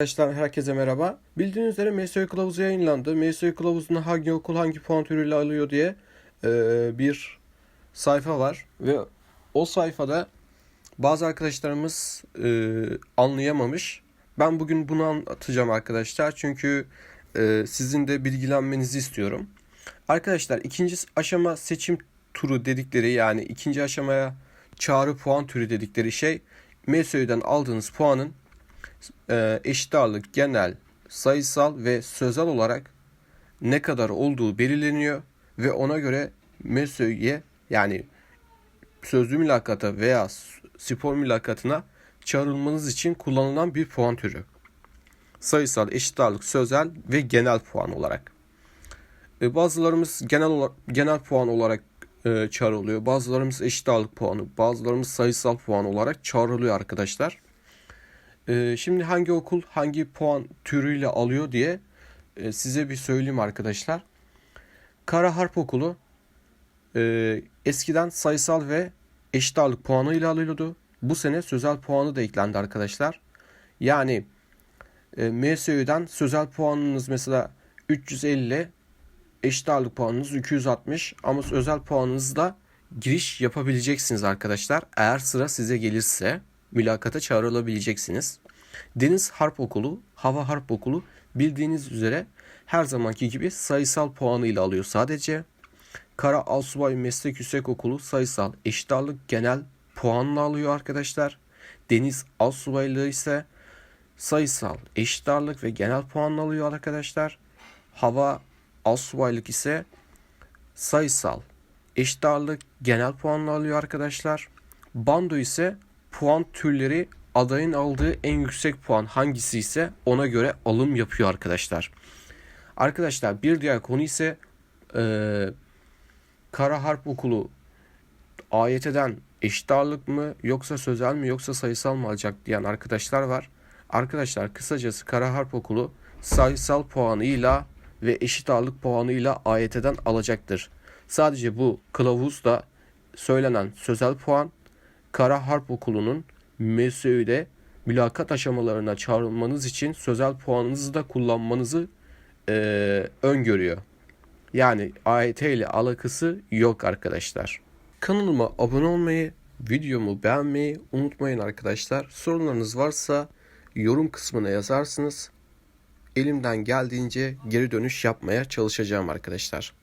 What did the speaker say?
Arkadaşlar herkese merhaba. Bildiğiniz üzere MSÖ kılavuzu yayınlandı. MSÖ kılavuzunda hangi okul hangi puan türüyle alıyor diye e, bir sayfa var. Ve o sayfada bazı arkadaşlarımız e, anlayamamış. Ben bugün bunu anlatacağım arkadaşlar. Çünkü e, sizin de bilgilenmenizi istiyorum. Arkadaşlar ikinci aşama seçim turu dedikleri yani ikinci aşamaya çağrı puan türü dedikleri şey MSÖ'den aldığınız puanın eşit ağırlık genel, sayısal ve sözel olarak ne kadar olduğu belirleniyor ve ona göre MESÖ'ye yani sözlü mülakata veya spor mülakatına çağrılmanız için kullanılan bir puan türü. Sayısal, eşit ağırlık, sözel ve genel puan olarak. E, bazılarımız genel genel puan olarak e, çağrılıyor. Bazılarımız eşit ağırlık puanı, bazılarımız sayısal puan olarak çağrılıyor arkadaşlar. Ee, şimdi hangi okul hangi puan türüyle alıyor diye e, size bir söyleyeyim arkadaşlar. Kara Harp Okulu e, eskiden sayısal ve eşit ağırlık puanı ile alıyordu. Bu sene sözel puanı da eklendi arkadaşlar. Yani e, MSÜ'den sözel puanınız mesela 350 eşit ağırlık puanınız 260 ama özel puanınızla giriş yapabileceksiniz arkadaşlar. Eğer sıra size gelirse mülakata çağrılabileceksiniz. Deniz Harp Okulu, Hava Harp Okulu bildiğiniz üzere her zamanki gibi sayısal puanıyla alıyor sadece. Kara Alsubay Meslek Yüksek Okulu sayısal eşit ağırlık genel puanla alıyor arkadaşlar. Deniz Alsubaylığı ise sayısal eşit ağırlık ve genel puanla alıyor arkadaşlar. Hava Alsubaylık ise sayısal eşit ağırlık genel puanla alıyor arkadaşlar. Bando ise puan türleri adayın aldığı en yüksek puan hangisi ise ona göre alım yapıyor arkadaşlar. Arkadaşlar bir diğer konu ise e, Kara Harp Okulu AYT'den eşit ağırlık mı yoksa sözel mi yoksa sayısal mı alacak diyen arkadaşlar var. Arkadaşlar kısacası Kara Harp Okulu sayısal puanıyla ve eşit ağırlık puanıyla AYT'den alacaktır. Sadece bu kılavuzda söylenen sözel puan Kara Harp Okulu'nun MESÖ'de mülakat aşamalarına çağrılmanız için sözel puanınızı da kullanmanızı e, öngörüyor. Yani AYT ile alakası yok arkadaşlar. Kanalıma abone olmayı, videomu beğenmeyi unutmayın arkadaşlar. Sorunlarınız varsa yorum kısmına yazarsınız. Elimden geldiğince geri dönüş yapmaya çalışacağım arkadaşlar.